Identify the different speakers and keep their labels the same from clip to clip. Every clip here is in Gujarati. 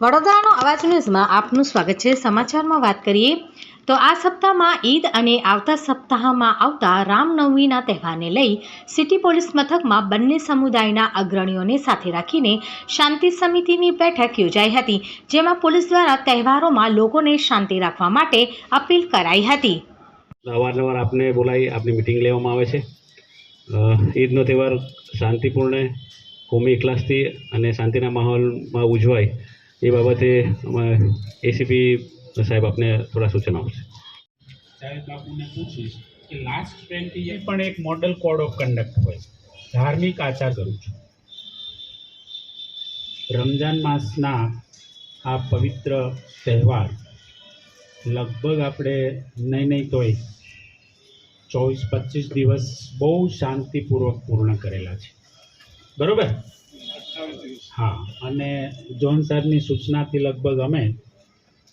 Speaker 1: વડોદરાનો અવાજ ન્યૂઝમાં આપનું સ્વાગત છે. સમાચારમાં વાત કરીએ તો આ સપ્તાહમાં ઈદ અને આવતા સપ્તાહમાં આવતા રામનવમીના તહેવારને લઈ સિટી પોલીસ મથકમાં બંને સમુદાયના અગ્રણીઓને સાથે રાખીને શાંતિ સમિતિની બેઠક યોજાઈ હતી, જેમાં પોલીસ દ્વારા તહેવારોમાં લોકોને શાંતિ રાખવા માટે અપીલ કરાઈ હતી.
Speaker 2: અવારનવાર આપને બોલાવી, આપની મિટિંગ લેવામાં આવે છે. ઈદનો તહેવાર શાંતિપૂર્ણ કોમી એકલાસથી અને શાંતિના માહોલમાં ઉજવાય એ બાબતે એસીપી સાહેબ આપને થોડા સૂચનો આપશે
Speaker 3: સાહેબ બાપુને લાસ્ટ ટ્વેન્ટી પણ એક મોડલ કોડ ઓફ કન્ડક્ટ હોય ધાર્મિક આચાર કરું છું. રમજાન માસના આ પવિત્ર તહેવાર લગભગ આપણે નહીં નહીં તોય ચોવીસ પચીસ દિવસ બહુ શાંતિપૂર્વક પૂર્ણ કરેલા છે. બરોબર? હા, અને જોન સાહેબની સૂચનાથી લગભગ અમે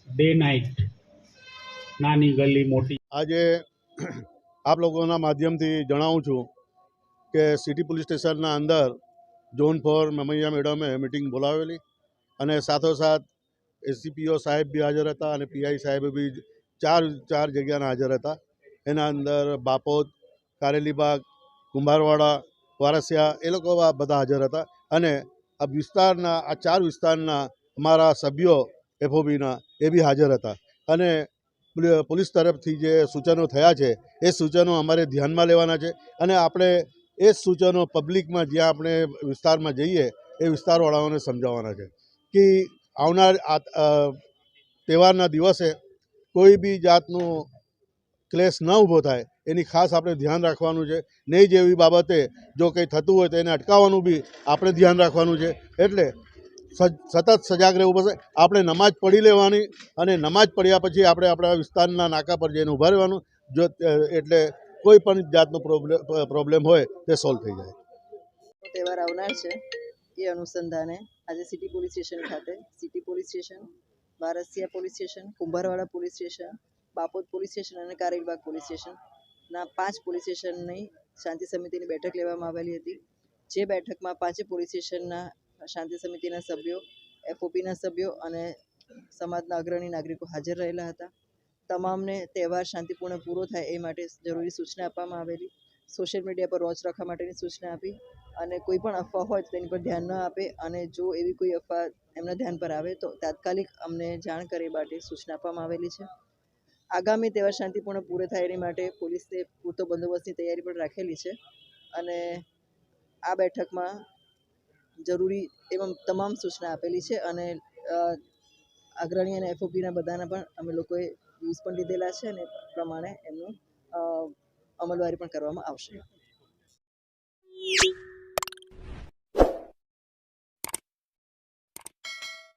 Speaker 3: ડે નાઇટ નાની ગલી મોટી
Speaker 4: આજે આપ લોકોના માધ્યમથી જણાવું છું કે સિટી પોલીસ સ્ટેશનના અંદર ઝોન ફોર મમૈયા મેડમે મિટિંગ બોલાવેલી અને સાથોસાથ એસીપીઓ સાહેબ બી હાજર હતા અને પીઆઈ સાહેબ બી ચાર ચાર જગ્યાના હાજર હતા. એના અંદર બાપોદ, કારેલીબાગ, કુંભારવાડા, વારસિયા એ લોકો બધા હાજર હતા અને આ વિસ્તારના, આ ચાર વિસ્તારના અમારા સભ્યો એફઓબીના એ બી હાજર હતા. અને પોલી- પોલીસ તરફથી જે સૂચનો થયા છે, એ સૂચનો અમારે ધ્યાનમાં લેવાના છે. અને આપણે એ સૂચનો પબ્લિકમાં જ્યાં આપણે વિસ્તારમાં જઈએ, એ વિસ્તારવાળાઓને સમજાવવાના છે કે આવનાર તહેવારના દિવસે કોઈ બી જાતનું ક્લેશ ન ઊભો થાય એની ખાસ આપણે ધ્યાન રાખવાનું છે. નહીં જેવી બાબતે જો કંઈ થતું હોય તો એને અટકાવવાનું બી આપણે ધ્યાન રાખવાનું છે. એટલે સતત સજાગ રહેવું પડશે. આપણે નમાજ પઢી લેવાની અને નમાજ પડ્યા પછી આપણે આપણા વિસ્તારના નાકા પર જઈને ઊભા રહેવાનું. જો એટલે કોઈ પણ જાતનો પ્રોબ્લેમ પ્રોબ્લેમ હોય તે સોલ્વ થઈ જાય.
Speaker 5: તહેવાર આવનાર છે એ અનુસંધાને આજે સિટી પોલીસ સ્ટેશન ખાતે. City police station Barsiya police station, Kumbharwada police station, Bapod police station અને કારેલીબાગ પોલીસ સ્ટેશનના પાંચ પોલીસ સ્ટેશનની શાંતિ સમિતિની બેઠક લેવામાં આવેલી હતી. જે બેઠકમાં પાંચે પોલીસ સ્ટેશનના શાંતિ સમિતિના સભ્યો, એફઓપીના સભ્યો અને સમાજના અગ્રણી નાગરિકો હાજર રહેલા હતા. તમામને તહેવાર શાંતિપૂર્ણ પૂરો થાય એ માટે જરૂરી સૂચના આપવામાં આવેલી. સોશિયલ મીડિયા પર રોચ રાખવા માટેની સૂચના આપી અને કોઈ પણ અફવા હોય તેની પર ધ્યાન ન આપે અને જો એવી કોઈ અફવા એમના ધ્યાન પર આવે તો તાત્કાલિક અમને જાણ કરે માટે સૂચના આપવામાં આવેલી છે. આગામી તહેવાર શાંતિપૂર્ણ પૂરો થાય એની માટે પોલીસે પૂરતો બંદોબસ્તની તૈયારી પણ રાખેલી છે. અને આ બેઠકમાં જરૂરી એવમ તમામ સૂચના આપેલી છે અને અગ્રણી અને એફઓપીના બધાના પણ અમે લોકોએ વ્યૂઝ પણ લીધેલા છે અને પ્રમાણે એમનું અમલવારી પણ કરવામાં આવશે.